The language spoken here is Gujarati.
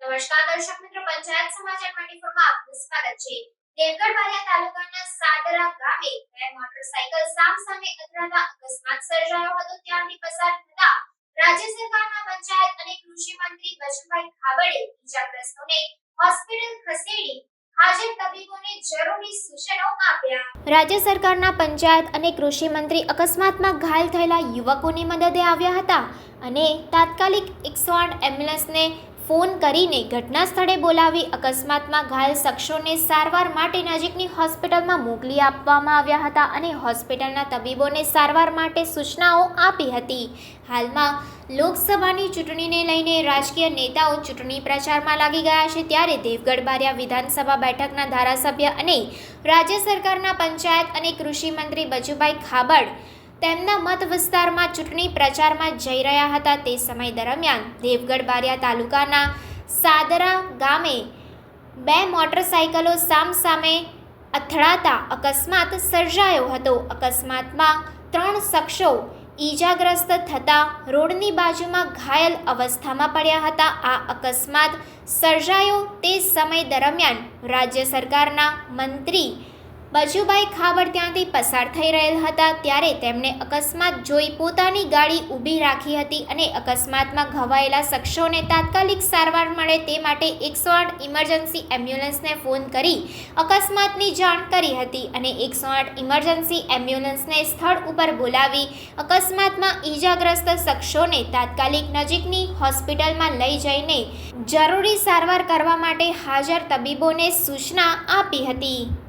નમસ્કાર દર્શક મિત્રો, પંચાયત સમાચાર 24 માં આપનું સ્વાગત છે. દેવગઢ બારિયા તાલુકાના સાદરા ગામે બે મોટરસાયકલ સામસામે અથડાતા અકસ્માત સર્જાયો હતો. ત્યાંથી પસાર થતા રાજ્ય સરકારના પંચાયત અને કૃષિ મંત્રી બચુભાઈ ખાબડે ઈજાગ્રસ્તોને હોસ્પિટલ ખસેડી રાજ્ય સરકારના પંચાયત અને કૃષિ મંત્રી અકસ્માતમાં ઘાયલ થયેલા યુવકોની મદદે આવ્યા હતા અને તાત્કાલિક એકસો આઠ એમ્બ્યુલન્સને ફોન કરીને ઘટના સ્થળે બોલાવી અકસ્માતમાં ઘાયલ શખ્સોને સારવાર માટે નજીકની હોસ્પિટલમાં મોકલી આપવામાં આવ્યા હતા અને હોસ્પિટલના તબીબોને સારવાર માટે સૂચનાઓ આપી હતી. હાલમાં લોકસભાની ચૂંટણીને લઈને રાજકીય નેતાઓ ચૂંટણી પ્રચારમાં લાગી ગયા છે ત્યારે દેવગઢ બારિયા વિધાનસભા બેઠકના ધારાસભ્ય અને રાજ્ય સરકારના પંચાયત અને કૃષિ મંત્રી બચુભાઈ ખાબડ તેમના મત વિસ્તારમાં ચૂંટણી પ્રચારમાં જઈ રહ્યા હતા તે સમય દરમિયાન દેવગઢ બારિયા તાલુકાના સાદરા ગામે બે મોટરસાયકલો સામસામે અથડાતા અકસ્માત સર્જાયો હતો. અકસ્માતમાં ત્રણ શખ્સો ઈજાગ્રસ્ત થતા રોડની બાજુમાં ઘાયલ અવસ્થામાં પડ્યા હતા. આ અકસ્માત સર્જાયો તે સમય દરમિયાન રાજ્ય સરકારના મંત્રી બચુભાઈ ખાબડ ત્યાંથી પસાર થઈ રહેલ હતા ત્યારે તેમણે અકસ્માત જોઈ પોતાની ગાડી ઊભી રાખી હતી અને અકસ્માતમાં ઘવાયેલા શખ્સોને તાત્કાલિક સારવાર મળે તે માટે એકસો આઠ ઇમરજન્સી એમ્બ્યુલન્સને ફોન કરી અકસ્માતની જાણ કરી હતી અને એકસો આઠ ઇમરજન્સી એમ્બ્યુલન્સને સ્થળ ઉપર બોલાવી અકસ્માતમાં ઈજાગ્રસ્ત શખ્સોને તાત્કાલિક નજીકની હોસ્પિટલમાં લઈ જઈને જરૂરી સારવાર કરવા માટે હાજર તબીબોને સૂચના આપી હતી.